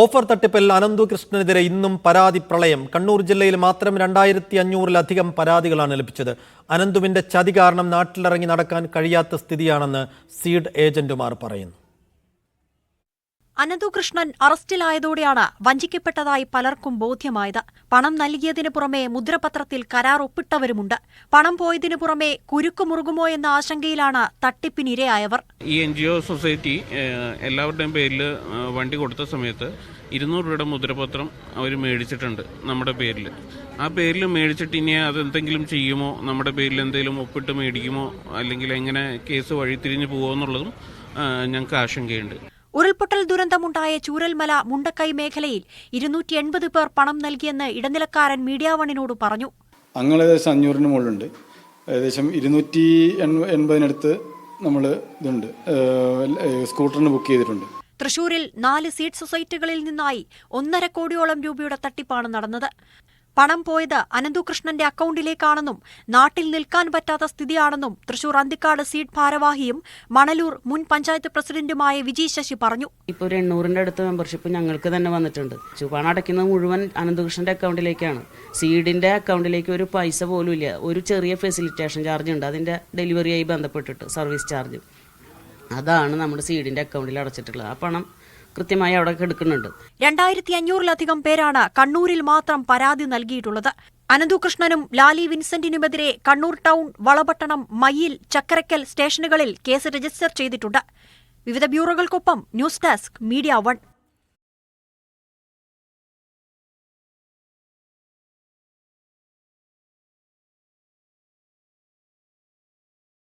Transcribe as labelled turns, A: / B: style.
A: Offer തട്ടിപ്പിൽ അനന്തു കൃഷ്ണനെതിരെ ഇന്നും പരാതി പ്രളയം. കണ്ണൂർ ജില്ലയിൽ മാത്രം രണ്ടായിരത്തി അഞ്ഞൂറിലധികം പരാതികളാണ് ലഭിച്ചത്. അനന്തുവിന്റെ ചതി കാരണം നാട്ടിലിറങ്ങി നടക്കാൻ കഴിയാത്ത സ്ഥിതിയാണെന്ന് സീഡ് ഏജന്റുമാർ പറയുന്നു.
B: അനന്തുകൃഷ്ണൻ അറസ്റ്റിലായതോടെയാണ് വഞ്ചിക്കപ്പെട്ടതായി പലർക്കും ബോധ്യമായത്. പണം നൽകിയതിനു പുറമെ മുദ്രപത്രത്തിൽ കരാർ ഒപ്പിട്ടവരുമുണ്ട്. പണം പോയതിനു പുറമെ കുരുക്കു മുറുകുമോ എന്ന ആശങ്കയിലാണ് തട്ടിപ്പിനിരയായവർ.
C: ഈ എൻ ജി ഒ സൊസൈറ്റി എല്ലാവരുടെയും പേരിൽ വണ്ടി കൊടുത്ത സമയത്ത് ഇരുന്നൂറ് രൂപയുടെ മുദ്രപത്രം അവർ മേടിച്ചിട്ടുണ്ട് നമ്മുടെ പേരിൽ. ആ പേരിൽ മേടിച്ചിട്ട് ഇനി അതെന്തെങ്കിലും ചെയ്യുമോ? നമ്മുടെ പേരിൽ എന്തെങ്കിലും ഒപ്പിട്ട് മേടിക്കുമോ? അല്ലെങ്കിൽ എങ്ങനെ കേസ് വഴിത്തിരിഞ്ഞു പോകുമോ എന്നുള്ളതും ഞങ്ങൾക്ക് ആശങ്കയുണ്ട്.
B: ഉരുൾപൊട്ടൽ ദുരന്തമുണ്ടായ ചൂരൽമല മുണ്ടക്കൈ മേഖലയിൽ ഇരുന്നൂറ്റി എൺപത് പേർ പണം നൽകിയെന്ന് ഇടനിലക്കാരൻ മീഡിയ വണിനോട് പറഞ്ഞു.
D: അങ്ങൾ ഏകദേശം അഞ്ഞൂറിന് മുകളിലുണ്ട്. ഏകദേശം ഇരുന്നൂറ്റി എൺപ എൺപതിനടുത്ത് നമ്മൾ ഇതുണ്ട് സ്കൂട്ടറിന് ബുക്ക് ചെയ്തിട്ടുണ്ട്.
B: തൃശൂരിൽ നാല് സീറ്റ് സൊസൈറ്റികളിൽ നിന്നായി ഒന്നര കോടിയോളം രൂപയുടെ തട്ടിപ്പാണ് നടന്നത്. പണം പോയത് അനന്തുകൃഷ്ണന്റെ അക്കൗണ്ടിലേക്കാണെന്നും നാട്ടിൽ നിൽക്കാൻ പറ്റാത്ത സ്ഥിതിയാണെന്നും തൃശൂർ അന്തിക്കാട് സീറ്റ് ഭാരവാഹിയും മണലൂർ മുൻ പഞ്ചായത്ത് പ്രസിഡന്റുമായ വിജയ് ശശി പറഞ്ഞു.
E: ഇപ്പോൾ ഒരു എണ്ണൂറിന്റെ അടുത്ത് മെമ്പർഷിപ്പ് ഞങ്ങൾക്ക് തന്നെ വന്നിട്ടുണ്ട്. പണം അടയ്ക്കുന്നത് മുഴുവൻ അനന്തകൃഷ്ണന്റെ അക്കൗണ്ടിലേക്കാണ്. സീഡിന്റെ അക്കൗണ്ടിലേക്ക് ഒരു പൈസ പോലും ഇല്ല. ഒരു ചെറിയ ഫെസിലിറ്റേഷൻ ചാർജ് ഉണ്ട്. അതിന്റെ ഡെലിവറിയായി ബന്ധപ്പെട്ടിട്ട് സർവീസ് ചാർജ് അതാണ് നമ്മുടെ സീഡിന്റെ അക്കൗണ്ടിൽ അടച്ചിട്ടുള്ളത്. ആ പണം കൃത്യമായി അവിടെ എടുക്കുന്നുണ്ട്
B: രണ്ടായിരത്തി അഞ്ഞൂറിലധികം പേരാണ് കണ്ണൂരിൽ മാത്രം പരാതി നൽകിയിട്ടുള്ളത്. അനന്തുകൃഷ്ണനും ലാലി വിൻസെന്റിനുമെതിരെ കണ്ണൂർ ടൗൺ വളപട്ടണം മയ്യിൽ ചക്കരക്കൽ സ്റ്റേഷനുകളിൽ കേസ് രജിസ്റ്റർ ചെയ്തിട്ടുണ്ട്. വിവിധ ബ്യൂറോകൾക്കൊപ്പം ന്യൂസ് ഡെസ്ക് മീഡിയ വൺ.